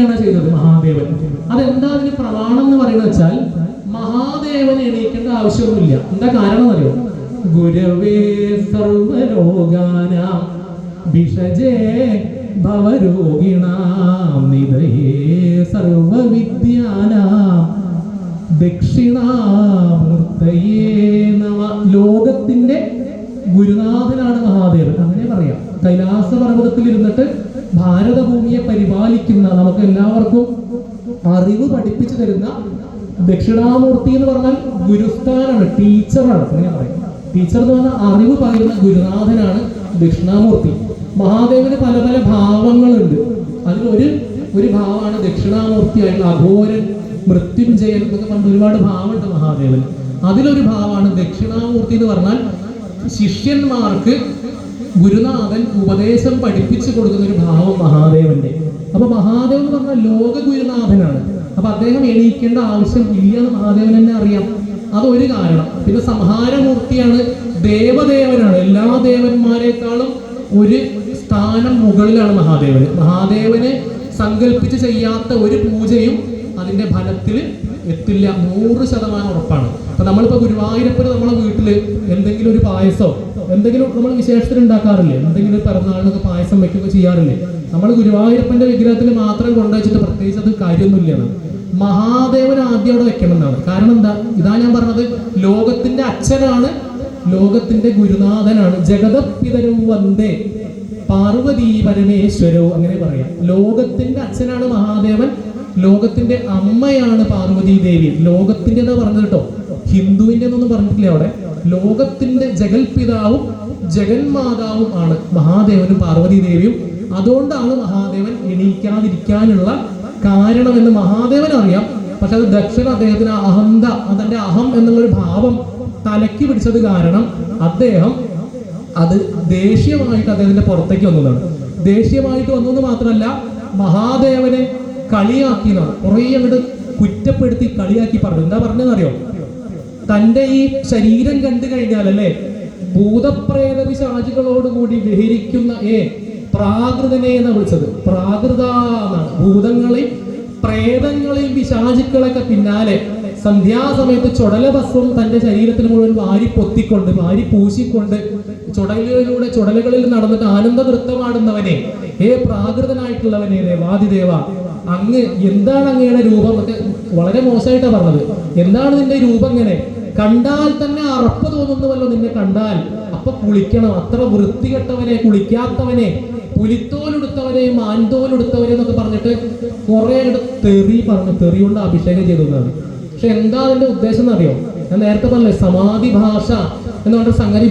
ചെയ്തത് മഹാദേവൻ. അതെന്താ അതിന് പ്രമാണം എന്ന് പറയുന്നത് വെച്ചാൽ മഹാദേവൻ എണീക്കേണ്ട ആവശ്യമൊന്നുമില്ല. എന്താ കാരണം അറിയോ ഗുരവേ സർവലോകാനാം ഭിഷജേ ഭവരോഗിണാം നിധയേ ലോകത്തിന്റെ ഗുരുനാഥനാണ് മഹാദേവൻ. അങ്ങനെ പറയാം. കൈലാസ പർവതത്തിൽ ഇരുന്നിട്ട് ഭാരതഭൂമിയെ പരിപാലിക്കുന്ന നമുക്ക് എല്ലാവർക്കും അറിവ് പഠിപ്പിച്ചു തരുന്ന ദക്ഷിണാമൂർത്തി എന്ന് പറഞ്ഞാൽ ഗുരുസ്ഥാനാണ് ടീച്ചറാണ്. അങ്ങനെ പറയും ടീച്ചർ എന്ന് പറഞ്ഞാൽ അറിവ് പകരുന്ന ഗുരുനാഥനാണ് ദക്ഷിണാമൂർത്തി. മഹാദേവന് പല പല ഭാവങ്ങളുണ്ട്. അതിൽ ഒരു ഒരു ഭാവമാണ് ദക്ഷിണാമൂർത്തിയായിട്ടുള്ള അഘോരൻ മൃത്യുഞ്ജയൻ എന്നൊക്കെ പറഞ്ഞ ഒരുപാട് ഭാവമുണ്ട് മഹാദേവൻ അതിലൊരു ഭാവമാണ് ദക്ഷിണാമൂർത്തി എന്ന് പറഞ്ഞാൽ ശിഷ്യന്മാർക്ക് ഗുരുനാഥൻ ഉപദേശം പഠിപ്പിച്ചു കൊടുക്കുന്ന ഒരു ഭാവം മഹാദേവന്റെ. അപ്പൊ മഹാദേവൻ എന്ന് പറഞ്ഞാൽ ലോക ഗുരുനാഥനാണ്. അപ്പൊ അദ്ദേഹം എണീക്കേണ്ട ആവശ്യം ഇല്ല എന്ന് മഹാദേവൻ തന്നെ അറിയാം. അതൊരു കാരണം. പിന്നെ സംഹാരമൂർത്തിയാണ് ദേവദേവനാണ്. എല്ലാ ദേവന്മാരെക്കാളും ഒരു സ്ഥാനം മുകളിലാണ് മഹാദേവന് മഹാദേവനെ സങ്കല്പിച്ച് ചെയ്യാത്ത ഒരു പൂജയും അതിന്റെ ഫലത്തിൽ എത്തില്ല നൂറ് ശതമാനം ഉറപ്പാണ്. അപ്പൊ നമ്മളിപ്പോ ഗുരുവായൂരപ്പന് നമ്മളെ വീട്ടിൽ എന്തെങ്കിലും ഒരു പായസോ എന്തെങ്കിലും നമ്മൾ വിശേഷത്തിൽ ഉണ്ടാക്കാറില്ലേ? എന്തെങ്കിലും പിറന്നാളിനൊക്കെ പായസം വെക്കുകയൊക്കെ ചെയ്യാറില്ലേ? നമ്മൾ ഗുരുവായൂരപ്പന്റെ വിഗ്രഹത്തിൽ മാത്രം കൊണ്ടുവച്ചിട്ട് പ്രത്യേകിച്ച് അത് കാര്യമൊന്നുമില്ല. മഹാദേവൻ ആദ്യം അവിടെ വെക്കണം എന്നാണ് കാരണം എന്താ? ഇതാ ഞാൻ പറഞ്ഞത് ലോകത്തിന്റെ അച്ഛനാണ് ലോകത്തിന്റെ ഗുരുനാഥനാണ്. ജഗതപിതരവും വന്ദേ പാർവതി പരമേശ്വരവും അങ്ങനെ പറയാം. ലോകത്തിന്റെ അച്ഛനാണ് മഹാദേവൻ. ലോകത്തിന്റെ അമ്മയാണ് പാർവതി ദേവി. ലോകത്തിന്റെ എന്നാ പറഞ്ഞത് കേട്ടോ? ഹിന്ദുവിന്റെ എന്നൊന്നും പറഞ്ഞിട്ടില്ല അവിടെ? ലോകത്തിന്റെ ജഗൽപിതാവും ജഗന്മാതാവും ആണ് മഹാദേവനും പാർവതി ദേവിയും. അതുകൊണ്ടാണ് മഹാദേവൻ എണീക്കാതിരിക്കാനുള്ള കാരണമെന്ന് മഹാദേവൻ അറിയാം. പക്ഷെ അത് ദക്ഷൻ അദ്ദേഹത്തിന് അഹന്ത അതിന്റെ അഹം എന്നുള്ളൊരു ഭാവം തലക്കി പിടിച്ചത് കാരണം അദ്ദേഹം അത് ദേഷ്യമായിട്ട് അദ്ദേഹത്തിന്റെ പുറത്തേക്ക് വന്നതാണ്. ദേഷ്യമായിട്ട് വന്നത് മാത്രമല്ല മഹാദേവനെ കളിയാക്കിയതാണ് കുറേ അങ്ങോട്ട് കുറ്റപ്പെടുത്തി കളിയാക്കി പറഞ്ഞു. എന്താ പറഞ്ഞതെന്നറിയോ? തന്റെ ഈ ശരീരം കണ്ടു കഴിഞ്ഞാൽ അല്ലേ ഭൂതപ്രേത പിശാചുകളോടുകൂടി വിഹരിക്കുന്ന ഏ പ്രാകൃതനെ എന്നാ വിളിച്ചത്? പ്രാകൃത എന്നാണ്. ഭൂതങ്ങളെയും പ്രേതങ്ങളെയും പിശാചുക്കളൊക്കെ പിന്നാലെ സന്ധ്യാസമയത്ത് ചുടലഭസ്വം തന്റെ ശരീരത്തിൽ മുഴുവൻ വാരി പൊത്തിക്കൊണ്ട് വാരി പൂശിക്കൊണ്ട് ചുടലുകളിലൂടെ ചുടലുകളിൽ നടന്നിട്ട് ആനന്ദ നൃത്തമാടുന്നവനെ ഏ പ്രാകൃതനായിട്ടുള്ളവനെ ദേവാദിദേവ അങ്ങ് എന്താണ് അങ്ങയുടെ രൂപം? വളരെ മോശമായിട്ടാണ് പറഞ്ഞത്. എന്താണ് നിന്റെ രൂപം ഇങ്ങനെ? കണ്ടാൽ തന്നെ അറപ്പ് തോന്നുന്നുവല്ലോ നിന്നെ കണ്ടാൽ. അപ്പൊ കുളിക്കണം. അത്ര വൃത്തികെട്ടവനെ കുളിക്കാത്തവനെ പുലിത്തോലെടുത്തവനെ മാൻതോലെടുത്തവനെ എന്നൊക്കെ പറഞ്ഞിട്ട് കുറെ തെറി പറഞ്ഞു തെറി കൊണ്ട് അഭിഷേകം ചെയ്തു എന്നാണ് പക്ഷെ എന്താ അതിന്റെ ഉദ്ദേശം എന്നറിയോ? ഞാൻ നേരത്തെ പറഞ്ഞു സമാധി ഭാഷ എന്ന് പറഞ്ഞ സംഗതി